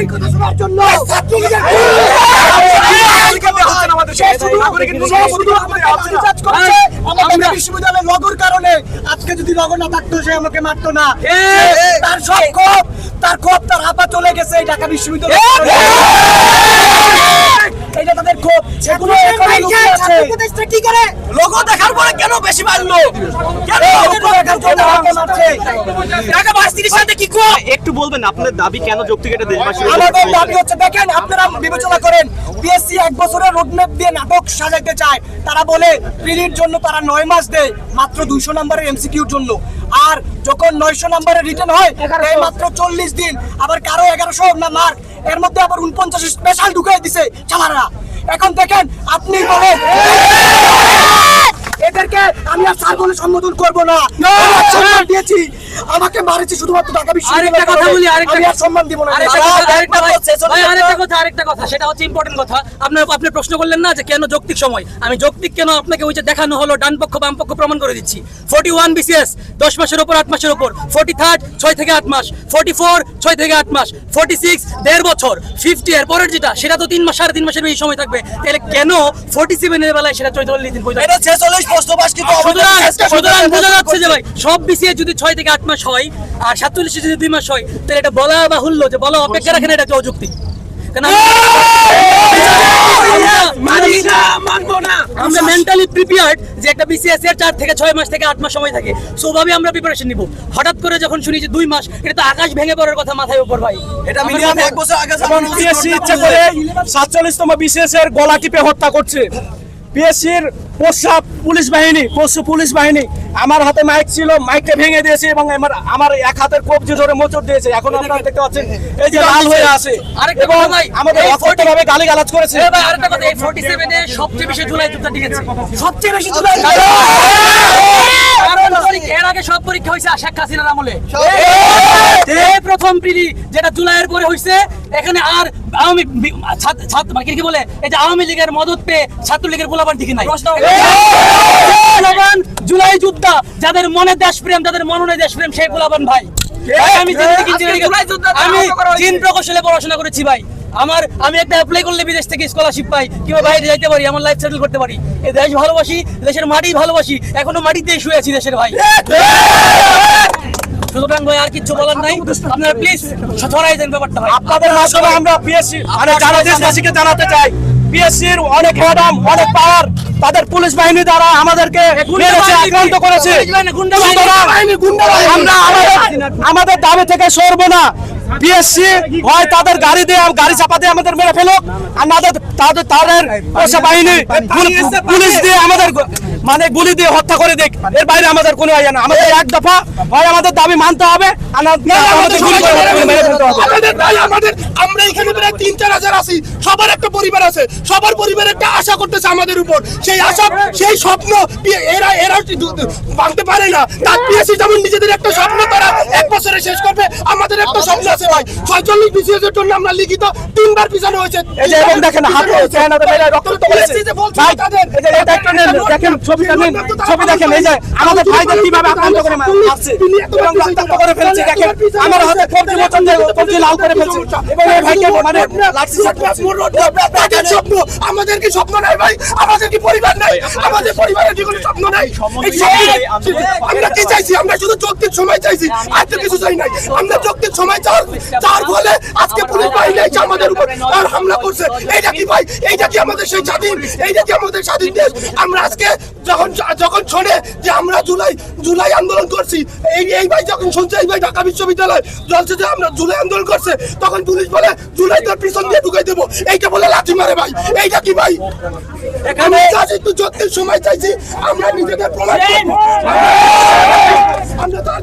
এই কথা শোনার জন্য। বিশ্ববিদ্যালয়ের লগর কারণে আজকে যদি লগর না থাকতো সে আমাকে মারতো না। তার সব ক্ষোভ তার ক্ষোভ তার হাপা চলে গেছে এই ঢাকা বিশ্ববিদ্যালয় এইটা তাদের ক্ষোভ সেগুলো এখনও লুকিয়ে আছে। লোগো দেখার কেন বেশি মারলো কেন মারছে ঢাকা ভার্সিটির সাথে কি কো? একটু বলবেন আপনার দাবি কেন যৌক্তিক এটা দেশবাসী আমাদের দাবি হচ্ছে দেখেন আপনারা বিবেচনা করেন বিএসসি এক বছরের রোডম্যাপ দিয়ে নাটক সাজাইতে চায়। তারা বলে প্রিলির জন্য তারা নয় মাস দেয় মাত্র দুইশো নম্বরের এমসিকিউর জন্য। আর যখন নয়শো নম্বরের রিটার্ন হয় দেয় মাত্র চল্লিশ দিন আবার কারও এগারোশো না মার্ক এর মধ্যে আবার উনপঞ্চাশ স্পেশাল ঢুকাই দিছে চালারা এখন দেখেন আপনি বলেন এদেরকে আমি আর সার্বনে সম্বোধন করব না। দিয়েছি। আমাকে মারেছি শুধুমাত্র ঢাকা আরেকটা কথা বলি, আরেকটা আমি আর সম্মান দিব না। আরেকটা কথা, আরেকটা কথা, ভাই, আরেকটা কথা, সেটা হচ্ছে important কথা। আপনার আপনি প্রশ্ন করলেন না যে কেন যৌক্তিক সময়? আমি যৌক্তিক কেন আপনাকে ওই যে দেখানো হলো ডান পক্ষ বাম পক্ষ প্রমাণ করে দিচ্ছি? ফোর্টি ওয়ান বিসিএস দশ মাসের উপর আট মাসের উপর ফোর্টি থার্ড ছয় থেকে আট মাস ফোর্টি ফোর ছয় থেকে আট মাস ফোর্টি সিক্স দেড় বছর ফিফটি এর পরের যেটা সেটা তো তিন মাস সাড়ে তিন মাসের বেশি সময় থাকবে। তাহলে কেন ফোর্টি সেভেনের বেলায় সেটা চৌচল্লিশ দিন সুতরাং সুতরাং বোঝা যাচ্ছে যে ভাই সব বিসিএস যদি ছয় থেকে আট মাস হয় আর সাতচল্লিশে যদি দুই মাস হয় তাহলে এটা বলা বাহুল্য যে বলা অপেক্ষা রাখেন এটা অযুক্তি। আমরা মেন্টালি প্রিপেয়ার্ড যে একটা বিসিএস এর চার থেকে ছয় মাস থেকে আট মাস সময় থাকে। সোভাবে আমরা প্রিপারেশন নিব। হঠাৎ করে যখন শুনি যে দুই মাস এটা তো আকাশ ভেঙে পড়ার কথা মাথায় উপর ভাই। এটা মিনিমাম এক বছর আগে এবং পিএসসি করে সাতচল্লিশতম বিশেষ এর গলা টিপে হত্যা করছে। পিএসসির প্রস্রাব পুলিশ বাহিনী পশু পুলিশ বাহিনী আমার হাতে মাইক ছিল মাইকটা ভেঙে দিয়েছে এবং আমার আমার এক হাতের কবজি ধরে মোচড় দিয়েছে। এখন আপনারা দেখতে পাচ্ছেন এই যে লাল হয়ে আছে। এবং আমাদের অকথ্যভাবে গালিগালাজ করেছে। ভাই আরেকটা কথা এই 47 এ সবচেয়ে বেশি যুদ্ধ টিকেছে সবচেয়ে বেশি কারণ এর আগে সব পরীক্ষা হয়েছে শেখ হাসিনার আমলে। এই প্রথম পিলি যেটা জুলাইয়ের পরে হয়েছে এখানে আর আওয়ামী ছাত্র- মানে কি বলে? এই যে আওয়ামী লীগের মদত পেয়ে ছাত্রলীগের গোলাপান ঠিক নাই। জুলাই যোদ্ধা যাদের মনে দেশপ্রেম যাদের মননে দেশপ্রেম সেই গোলাপান ভাই। আমি জেনেটিক আমি চীন প্রকৌশলে পড়াশোনা করেছি ভাই। আমার আমি একটা অ্যাপ্লাই করলে বিদেশ থেকে স্কলারশিপ পাই কিংবা বাইরে যাইতে পারি আমার লাইফ সেটেল করতে পারি। এই দেশ ভালোবাসি দেশের মাটি ভালোবাসি এখনও মাটিতেই শুয়ে আছি দেশের ভাই। সুতরাং ভাই আর কিছু বলার নাই। আপনারা প্লিজ ছড়াই দেন ব্যাপারটা ভাই। আপনাদের মাধ্যমে আমরা পিএসসি মানে যারা দেশবাসীকে জানাতে চাই অনেক ম্যাডাম অনেক পাওয়ার তাদের পুলিশ বাহিনী দ্বারা আমাদেরকে আক্রান্ত করেছে। আমরা আমাদের দাবি থেকে সরবো না। পিএসসি হয় তাদের গাড়ি দিয়ে গাড়ি চাপা দিয়ে আমাদের মেরে ফেলুক আর নাদের তাদের তাদের বাহিনী পুল- পুলিশ দিয়ে আমাদের মানে গুলি দিয়ে হত্যা করে দেখ। এর বাইরে আমাদের কোনো ইয়ে না আমাদের এক দফা হয় আমাদের দাবি মানতে হবে ভাই আমরা এখানে প্রায় তিন চার হাজার আছি। সবার একটা পরিবার আছে। সবার পরিবার একটা আশা করতেছে আমাদের উপর। সেই আশা সেই স্বপ্ন এরা ভাঙতে পারে না। তার পিএসসি যেমন নিজেদের একটা স্বপ্ন তারা এক বছরে শেষ করবে। আমাদের একটা স্বপ্ন আছে ভাই। ছয়চল্লিশ বিসিএস এর জন্য আমরা লিখিত তিনবার পিছানো হয়েছে। এই যে এবং দেখেন হাত চেহারাতে নেন, দেখেন ছবিটা নেন ছবি দেখেন এই যে আমাদের ভাইদের কীভাবে আক্রান্ত করে মারছে? এবং রক্তাক্ত করে ফেলছে দেখেন আমার হাতে কবজি মোচন দিয়ে কবজি লাল করে ফেলছে। এবং এই ভাইকে মানে তাদের স্বপ্ন আমাদের কি স্বপ্ন নাই ভাই? আমাদের কি পরিবার নাই? আমাদের পরিবারের কি কোনো স্বপ্ন নাই। এই স্বপ্ন আমরা কি চাইছি? আমরা শুধু যৌক্তিক সময় চাইছি। আর তো কিছু চাই নাই। আমরা যৌক্তিক সময় চাওয়ার যার ফলে আজকে পুলিশ বাহিনী এসে আমাদের উপর আর হামলা করছে। এইটা কি ভাই? এইটা কি আমাদের সেই স্বাধীন? এইটা কি আমাদের স্বাধীন দেশ আমরা আজকে যখন যখন শোনে যে আমরা জুলাই জুলাই আন্দোলন করছি এই এই ভাই যখন শুনছে এই ভাই ঢাকা বিশ্ববিদ্যালয় জলছে যে আমরা জুলাই আন্দোলন করছে তখন পুলিশ বলে জুলাই তোর পিছন দিয়ে ঢুকাই দেবো। এইটা বলে লাঠি মারে ভাই। এইটা কি ভাই? এখানে একটু যত্নের সময় চাইছি আমরা নিজেদের প্রমাণ। আমরা তার